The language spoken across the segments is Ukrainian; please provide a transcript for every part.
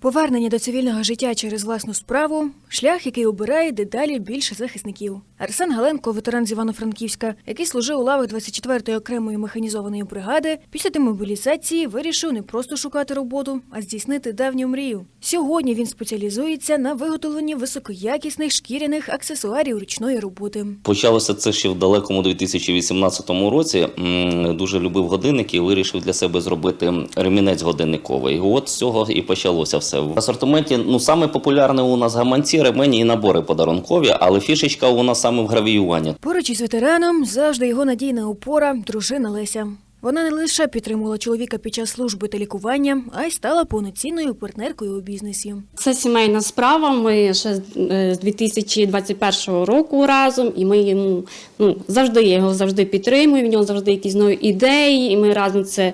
Повернення до цивільного життя через власну справу шлях, який обирає дедалі більше захисників. Арсен Галенко, ветеран з Івано-Франківська, який служив у лавах 24-ї окремої механізованої бригади, після демобілізації вирішив не просто шукати роботу, а здійснити давню мрію. Сьогодні він спеціалізується на виготовленні високоякісних шкіряних аксесуарів ручної роботи. Почалося це ще в далекому 2018 році. Дуже любив годинники і вирішив для себе зробити ремінець годинниковий. От з цього і почалося все. В асортименті ну саме популярне у нас гаманці, ремені і набори подарункові, але фішечка у нас саме в гравіюванні. Поруч із ветераном завжди його надійна опора дружина Леся. Вона не лише підтримувала чоловіка під час служби та лікування, а й стала повноцінною партнеркою у бізнесі. Це сімейна справа. Ми ще е, з 2021 року разом, і ми йому ну завжди я його завжди підтримую. В нього завжди якісь нові ідеї, і ми разом це е,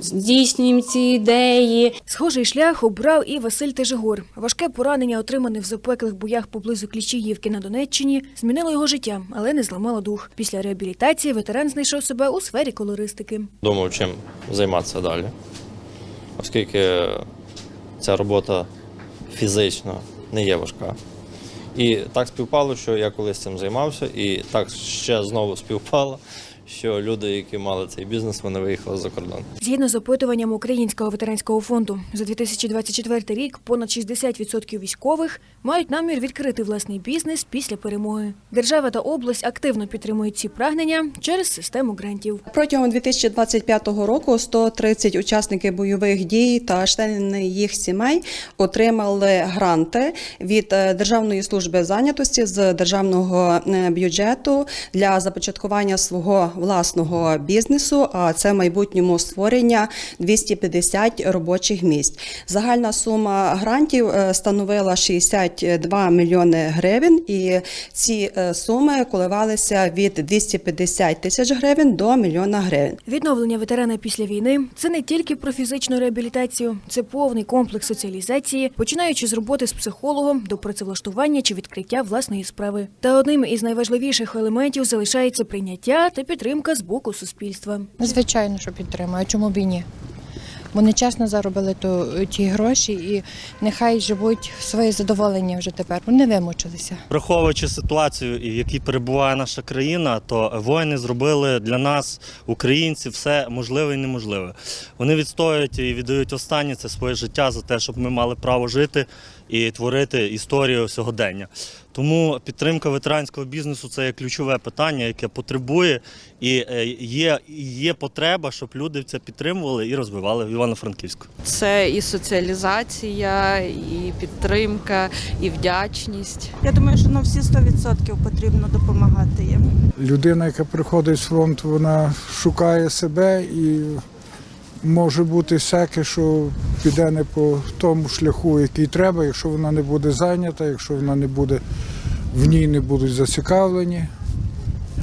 здійснюємо ці ідеї. Схожий шлях обрав і Василь Тежигор. Важке поранення, отримане в запеклих боях поблизу Кліщіївки на Донеччині, змінило його життя, але не зламало дух. Після реабілітації ветеран знайшов себе у сфері колористики. думав, чим займатися далі, оскільки ця робота фізично не є важка. І так співпало, що я колись цим займався, і так ще знову співпало, що люди, які мали цей бізнес, вони виїхали за кордон. Згідно з опитуванням Українського ветеранського фонду, за 2024 рік понад 60% військових мають намір відкрити власний бізнес після перемоги. Держава та область активно підтримують ці прагнення через систему грантів. Протягом 2025 року 130 учасників бойових дій та члени їх сімей отримали гранти від е, Державної служби зайнятості з державного е, бюджету для започаткування свого власного бізнесу. А це в майбутньому створення 250 робочих місць. Загальна сума грантів е, становила 62 мільйони гривень, і ці е, суми коливалися від 250 тисяч гривень до мільйона гривень. Відновлення ветерана після війни це не тільки про фізичну реабілітацію, це повний комплекс соціалізації, починаючи з роботи з психологом до працевлаштування чи відкриття власної справи. Та одним із найважливіших елементів залишається прийняття та підтримка з боку суспільства. Звичайно, що підтримую. Чому б і ні? Вони чесно заробили то, ті гроші і нехай живуть своє задоволення вже тепер. Вони вимучилися. Враховуючи ситуацію, в якій перебуває наша країна, то воїни зробили для нас, українців, все можливе і неможливе. Вони відстоюють і віддають останнє це своє життя за те, щоб ми мали право жити і творити історію сьогодення. Тому підтримка ветеранського бізнесу це є ключове питання, яке потребує і е, є, є потреба, щоб люди це підтримували і розвивали в Івано-Франківську. Це і соціалізація, і підтримка, і вдячність. Я думаю, що на всі 100% потрібно допомагати їм. людина, яка приходить з фронту, вона шукає себе і може бути всяке, що піде не по тому шляху, який треба, якщо вона не буде зайнята, якщо вона не буде в ній не будуть зацікавлені.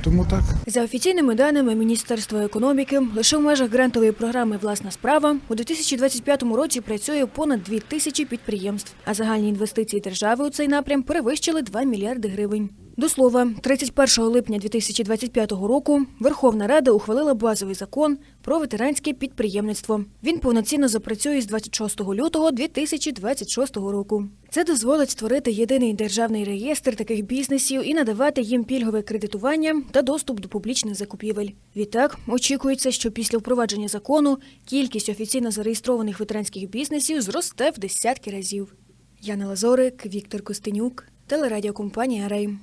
Тому так. За офіційними даними Міністерства економіки, лише в межах грантової програми Власна справа у 2025 році працює понад 2 тисячі підприємств, а загальні інвестиції держави у цей напрям перевищили 2 мільярди гривень. До слова, 31 липня 2025 року Верховна Рада ухвалила базовий закон про ветеранське підприємництво. Він повноцінно запрацює з 26 лютого 2026 року. Це дозволить створити єдиний державний реєстр таких бізнесів і надавати їм пільгове кредитування та доступ до публічних закупівель. Відтак очікується, що після впровадження закону кількість офіційно зареєстрованих ветеранських бізнесів зросте в десятки разів. Яна Лазорик, Віктор Костенюк, телерадіокомпанія Рейм.